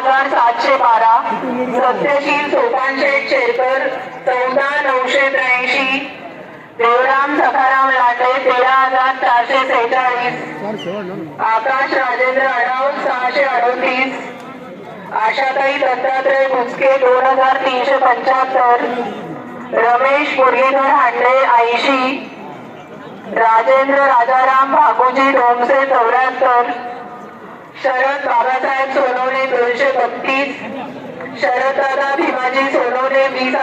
हजार सातशे बारा सत्यशील सोपानशेठ शेरकर चौदा नऊशे त्र्याऐंशी देवराम सखाराम लाटे तेरा हजार चारशे सेहेचाळीस आकाश राजेंद्र आढाव सहाशे अडतीस आशाताई दत्तात्रय भुसके दोन हजार तीनशे पंच्याहत्तर रमेश मुरलीधर हांडे ऐंशी राजेंद्र राजाराम भागोजी दोनशे चौऱ्याहत्तर शरद बाबासाहेब सोनवणे बत्तीस शरददादा भीमाजी सोनवणे वीस